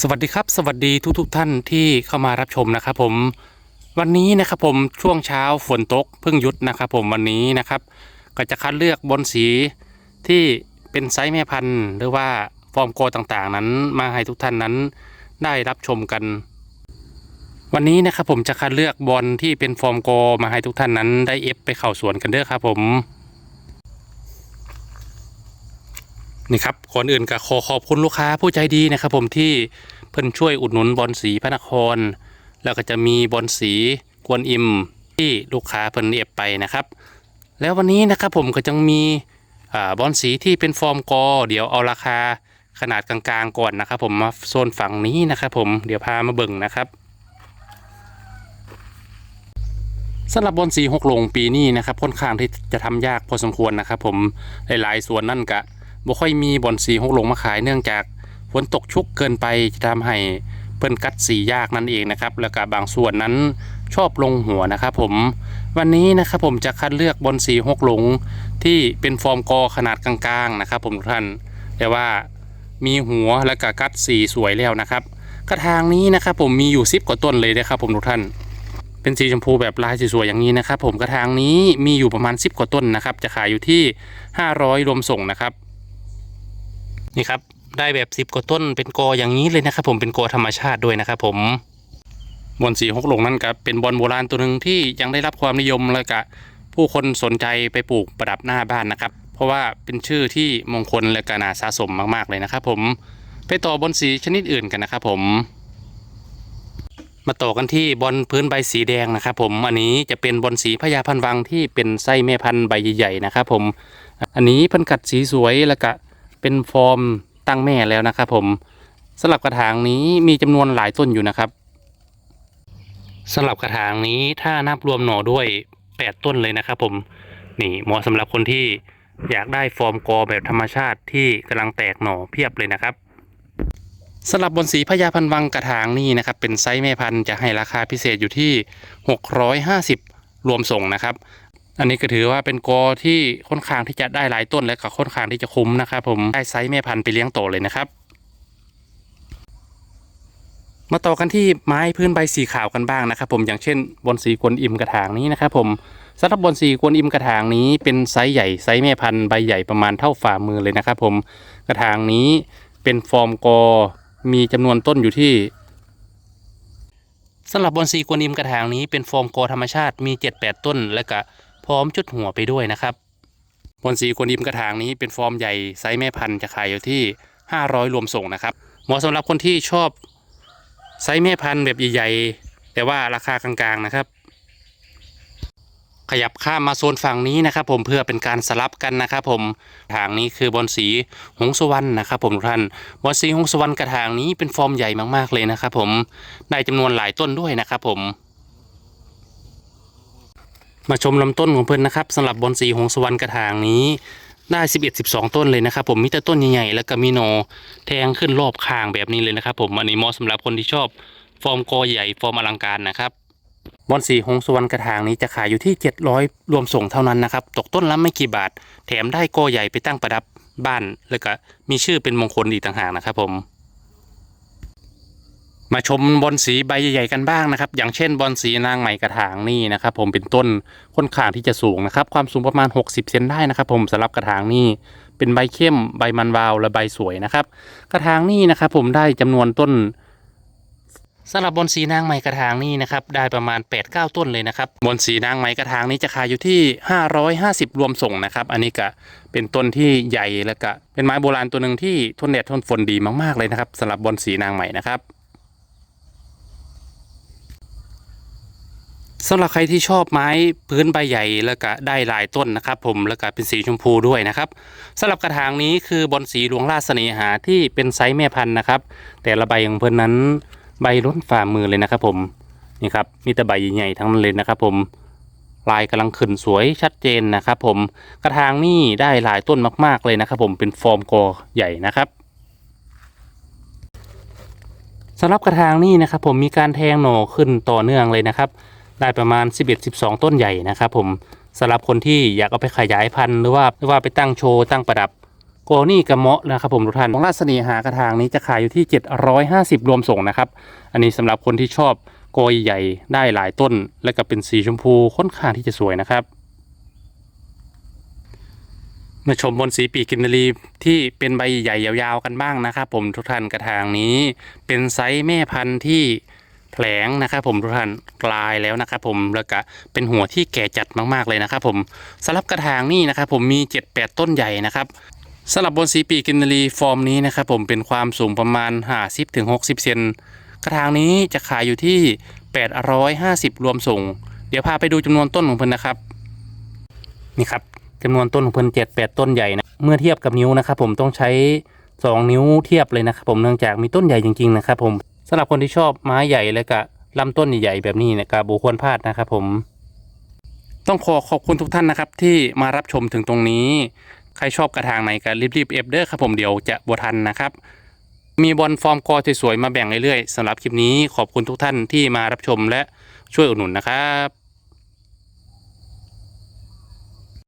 สวัสดีครับสวัสดีทุกๆทท่านที่เข้ามารับชมนะครับผมวันนี้นะครับผมช่วงเช้าฝนตกเพิ่งหยุดนะครับผมวันนี้นะครับ ก็จะคัดเลือกบอลสีที่เป็นไซส์แม่พันธุ์ หรือว่าฟอร์มโกต่างๆ นั้นมาให้ทุกท่านนั้นได้รับชมกัน วันนี้นะครับผมจะคัดเลือกบอลที่เป็นฟอร์มโกมาให้ทุกท่านนั้นได้เอฟไปเข่าสวนกันเด้อครับผม นี่ครับก่อนอื่นก็ขอขอบคุณลูกค้าผู้ใจดีนะครับ ผมที่เพิ่นช่วยอุดหนุนบอลสีพระนคร แล้วก็จะมีบอลสีกวนอิมที่ลูกค้าเพิ่นเอฟไปนะครับ แล้ววันนี้นะครับผมก็จะมีอบอลสีที่เป็นฟอร์มกอ เดี๋ยวเอาราคาขนาดกลางๆก่อนนะครับ ผมมาโซนฝั่งนี้นะครับ ผมเดี๋ยวพามาเบิ่งนะครับสำหรับบอลสีหกลงปีนี้นะครับค่อนข้างที่จะทำยากพอสมควรนะครับ ผมหลายๆส่วนนั่นกะ บ่ค่อยมีบอนสีหกลงมาขายเนื่องจากฝนตกชุกเกินไปจะทำให้เปิ้นกัดสียากนั่นเองนะครับ แล้วก็บางส่วนนั้นชอบลงหัวนะครับผมวันนี้นะครับผมจะคัดเลือกบอนสีหกหลงที่เป็นฟอร์มกอขนาดกลางๆนะครับ ผมทุกท่านแต่ว่ามีหัวและก็กัดสีสวยแล้วนะครับ กระถางนี้นะครับผมมีอยู่10กว่าต้นเลยนะครับผมทุกท่าน เป็นสีชมพูแบบลายสวยๆอย่างนี้นะครับ ผมกระถางนี้มีอยู่ประมาณ10กว่าต้นนะครับ จะขายอยู่ที่ 500 รวมส่งนะครับ นี่ครับได้แบบสิบกว่าต้นเป็นกออย่างนี้เลยนะครับ ผมเป็นกอธรรมชาติด้วยนะครับผมบอนสีหกหลงนั่นก็เป็นบอลโบราณตัวหนึ่งที่ยังได้รับความนิยมแล้วก็ผู้คนสนใจไปปลูกประดับหน้าบ้านนะครับ เพราะว่าเป็นชื่อที่มงคลและก็น่าสะสมมากๆเลยนะครับ ผมไปต่อบอลสีชนิดอื่นกันนะครับ ผมมาต่อกันที่บอลพื้นใบสีแดงนะครับ ผมอันนี้จะเป็นบอลสีพญาพันวังที่เป็นไส้แม่พันธุ์ใบใหญ่ๆนะครับ ผมอันนี้พันกัดสีสวยแล้วก็ เป็นฟอร์มตั้งแม่แล้วนะครับผมสำหรับกระถางนี้มีจำนวนหลายต้นอยู่นะครับสำหรับกระถางนี้ถ้านับรวมหน่อด้วย 8 ต้นเลยนะครับผมนี่เหมาะสำหรับคนที่อยากได้ฟอร์มกอแบบธรรมชาติที่กำลังแตกหน่อเพียบเลยนะครับสำหรับบนสีพญาพันวังกระถางนี่นะครับเป็นไซส์แม่พันธุ์จะให้ราคาพิเศษอยู่ที่ 650 รวมส่งนะครับ อันนี้ก็ถือว่าเป็นกอที่ค่อนข้างที่จะได้หลายต้นและก็ค่อนข้างที่จะคุ้มนะครับผมได้ไซส์แม่พันธุ์ไปเลี้ยงโตเลยนะครับมาต่อกันที่ไม้พื้นใบสีขาวกันบ้างนะครับ ผมอย่างเช่นบนสีกวนอิมกระถางนี้นะครับผมสำหรับบนสีกวนอิมกระถางนี้เป็นไซส์ใหญ่ไซส์แม่พันธุ์ใบใหญ่ประมาณเท่าฝ่ามือเลยนะครับ ผมกระถางนี้เป็นฟอร์มกอมีจำนวนต้นอยู่ที่สำหรับบอนซีกวนอิมกระถางนี้เป็นโฟมโกธรรมชาติมี 7-8 ต้นและก็ พร้อมจุดหัวไปด้วยนะครับบอนซีกวนอิมกระถางนี้เป็นฟอร์มใหญ่ไซส์แม่พันธุ์จะขายอยู่ที่ 500 รวมส่งนะครับเหมาะสำหรับคนที่ชอบไซส์แม่พันธุ์แบบใหญ่ๆแต่ว่าราคากลางๆนะครับขยับข้ามมาโซนฝั่งนี้นะครับ ผมเพื่อเป็นการสลับกันนะครับ ผมทางนี้คือบอลสีหงสวรรณนะครับ ผมทุกท่านบอลสีหงสวรรณกระถางนี้เป็นฟอร์มใหญ่มากๆเลยนะครับ ผมได้จำนวนหลายต้นด้วยนะครับ ผม มาชมลำต้นของเพื่อนนะครับสำหรับบอลสีหงสวรรณกระถางนี้ได้ 11 12 ต้นเลยนะครับผมมีแต่ต้นใหญ่ๆแล้วก็มีหนอแทงขึ้นรอบข้างแบบนี้เลยนะครับผมอันนี้เหมาะสำหรับคนที่ชอบฟอร์มกอใหญ่ฟอร์มอลังการนะครับบอนสีหงสวรรณกระถางนี้จะขายอยู่ที่ 700 รวมส่งเท่านั้นนะครับตกต้นละไม่กี่บาท แถมได้โกใหญ่ไปตั้งประดับบ้าน แล้วก็มีชื่อเป็นมงคลอีกต่างหากนะครับผม มาชมบอนสีใบใหญ่ๆกันบ้างนะครับ อย่างเช่นบอนสีนางใหม่กระถางนี่นะครับ ผมเป็นต้นค่อนข้างที่จะสูงนะครับ ความสูงประมาณ 60 เซนได้นะครับ ผมสำหรับกระถางนี่เป็นใบเข้มใบมันวาวและใบสวยนะครับ กระถางนี่นะครับ ผมได้จำนวนต้นสำหรับบอนสีนางไม้กระถางนี่นะครับได้ประมาณ 8-9 ต้นเลยนะครับบอนสีนางไม้กระถางนี้จะขายอยู่ที่ 550 รวมส่งนะครับ อันนี้ก็เป็นต้นที่ใหญ่แล้วก็เป็นไม้โบราณตัวหนึ่งที่ทนแดดทนฝนดีมากๆเลยนะครับสำหรับบอนสีนางไม้นะครับ สำหรับใครที่ชอบไม้พื้นใบใหญ่แล้วก็ได้หลายต้นนะครับ ผมแล้วก็เป็นสีชมพูด้วยนะครับสำหรับกระถางนี้คือบอนสีหลวงราชเสน่หาที่เป็นไซส์แม่พันธุ์นะครับ แต่ละใบของเพิ่นนั้นใบล้นฝ่ามือเลยนะครับ ผมนี่ครับมีแต่ใบใหญ่ๆทั้งนั้นเลยนะครับ ผมลายกำลังขึ้นสวยชัดเจนนะครับ ผมกระถางนี่ได้หลายต้นมากๆเลยนะครับ ผมเป็นฟอร์มกอใหญ่นะครับสำหรับกระถางนี่นะครับ ผมมีการแทงหน่อขึ้นต่อเนื่องเลยนะครับ ได้ประมาณ 11-12 ต้นใหญ่นะครับผมสำหรับคนที่อยากเอาไปขยายพันธุ์หรือว่าหรือว่าไปตั้งโชว์ตั้งประดับโกนี่กระเมาะนะครับผมทุกท่านของราชสนีหากระถางนี้จะขายอยู่ที่ 750 รวมส่งนะครับ อันนี้สำหรับคนที่ชอบโกยใหญ่ได้หลายต้น และก็เป็นสีชมพูค่อนข้างที่จะสวยนะครับมาชมบนสีปีกกินนารีที่เป็นใบใหญ่ยาวๆกันบ้างนะครับผมทุกท่านกระถางนี้เป็นไซส์แม่พันธุ์ที่ แผลงนะครับผมทุกท่านกลายแล้วนะครับผมแล้วก็เป็นหัวที่แก่จัดมากๆเลยนะครับผมสำหรับกระถางนี่นะครับผมมี 7-8 ต้นใหญ่นะครับสำหรับบนสีปีกินนารีฟอร์มนี้นะครับผมเป็นความสูงประมาณ50-60 เซนกระถางนี้จะขายอยู่ที่ 850 รวมส่ง เดี๋ยวพาไปดูจำนวนต้นของเพิ่นนะครับนี่ครับจำนวนต้นของเพิ่นเจ็ดแปดต้นใหญ่นะเมื่อเทียบกับนิ้วนะครับผมต้องใช้สองนิ้วเทียบเลยนะครับผมเนื่องจากมีต้นใหญ่จริงๆนะครับผม สำหรับคนที่ชอบไม้ใหญ่และก็ลำต้นใหญ่ๆแบบนี้เนี่ยกาบุควรพลาดนะครับผม ต้องขอขอบคุณทุกท่านนะครับ ที่มารับชมถึงตรงนี้ ใครชอบกระถางไหนก็รีบๆเอฟเด้อครับผมเดี๋ยวจะบวทันนะครับ มีบอลฟอร์มกอสวยๆมาแบ่งเรื่อยๆสำหรับคลิปนี้ขอบคุณทุกท่านที่มารับชมและช่วยอุดหนุนนะครับ